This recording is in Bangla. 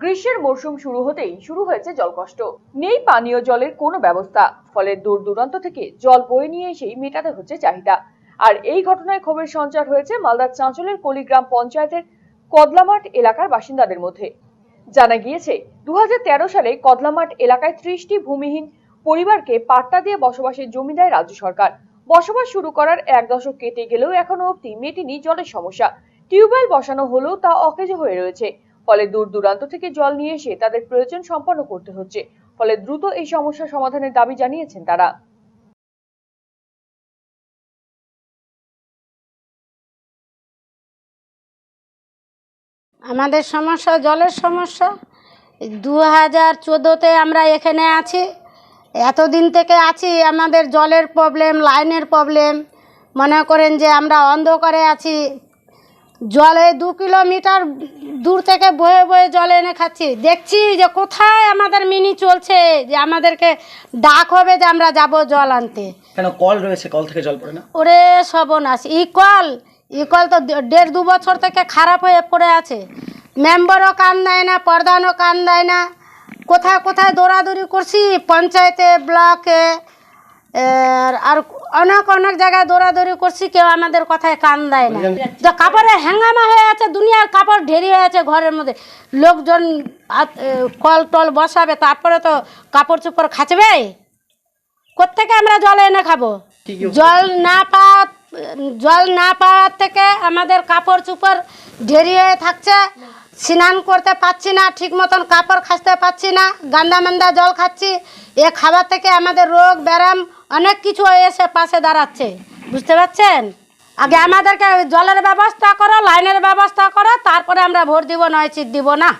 গ্রীষ্মের মরশুম শুরু হতেই শুরু হয়েছে জলকষ্ট। নেই পানীয় জলের কোনো ব্যবস্থা, ফলে দূর দূরান্ত থেকে জল বয়ে নিয়ে এসেই মেটাতে হচ্ছে চাহিদা। আর এই ঘটনায় ক্ষোভের সঞ্চার হয়েছে মালদার চাঁচলের কলিগ্রাম পঞ্চায়েতের কদলামাঠ এলাকার বাসিন্দাদের মধ্যে। জানা গিয়েছে দু হাজার তেরো সালে কদলামাঠ এলাকায় ত্রিশটি ভূমিহীন পরিবারকে পাট্টা দিয়ে বসবাসের জমি দেয় রাজ্য সরকার। বসবাস শুরু করার এক দশক কেটে গেলেও এখনও অবধি মেটেনি জলের সমস্যা। টিউবওয়েল বসানো হলেও তা অকেজো হয়ে রয়েছে। ফলে দূর দূরান্ত থেকে জল নিয়ে এসে তাদের প্রয়োজন সম্পন্ন করতে হচ্ছে। ফলে দ্রুত এই সমস্যা সমাধানের দাবি জানিয়েছেন তারা। আমাদের সমস্যা জলের সমস্যা। দু হাজার চোদ্দোতে আমরা এখানে আছি। এতদিন থেকে আছি, আমাদের জলের প্রবলেম লাইনের প্রবলেম মনে করেন যে আমরা অন্ধকারে আছি। জলে দু কিলোমিটার দূর থেকে বয়ে বয়ে জল এনে খাচ্ছি। দেখছি যে কোথায় আমাদের মিনি চলছে যে আমাদেরকে ডাক হবে যে আমরা যাব জল আনতে। কেন কল রয়েছে? কল থেকে জল পড়ে না? ওরে সবনাশ ই কল ই কল তো দেড় দু বছর থেকে খারাপ হয়ে পড়ে আছে। মেম্বারও কান দেয় না প্রধানও কান দেয় না। কোথায় কোথায় দৌড়াদৌড়ি করছি পঞ্চায়েতে ব্লকে আর অনেক অনেক জায়গায় দৌড়াদৌড়ি করছি কেউ আমাদের কথায় কান দেয় না। তো কাপড়ে হ্যাঙ্গামা হয়ে আছে দুনিয়ার কাপড় ঢেরি হয়ে আছে ঘরের মধ্যে। লোকজন কল টল বসাবে তারপরে তো কাপড় চোপড় খাচবে? কোথেকে আমরা জল এনে খাব? জল না পাওয়া জল না পাওয়ার থেকে আমাদের কাপড় চুপড় ঢেরি হয়ে থাকছে। স্নান করতে পারছি না, ঠিক মতন কাপড় খাসতে পারছি না, গান্দা মান্দা জল খাচ্ছি। এ খাবার থেকে আমাদের রোগ, ব্যায়াম, অনেক কিছু এসে পাশে দাঁড়াচ্ছে। বুঝতে পারছেন? আগে আমাদেরকে জলের ব্যবস্থা করো, লাইনের ব্যবস্থা করো, তারপরে আমরা ভোট দিব নয় চিট দিব না।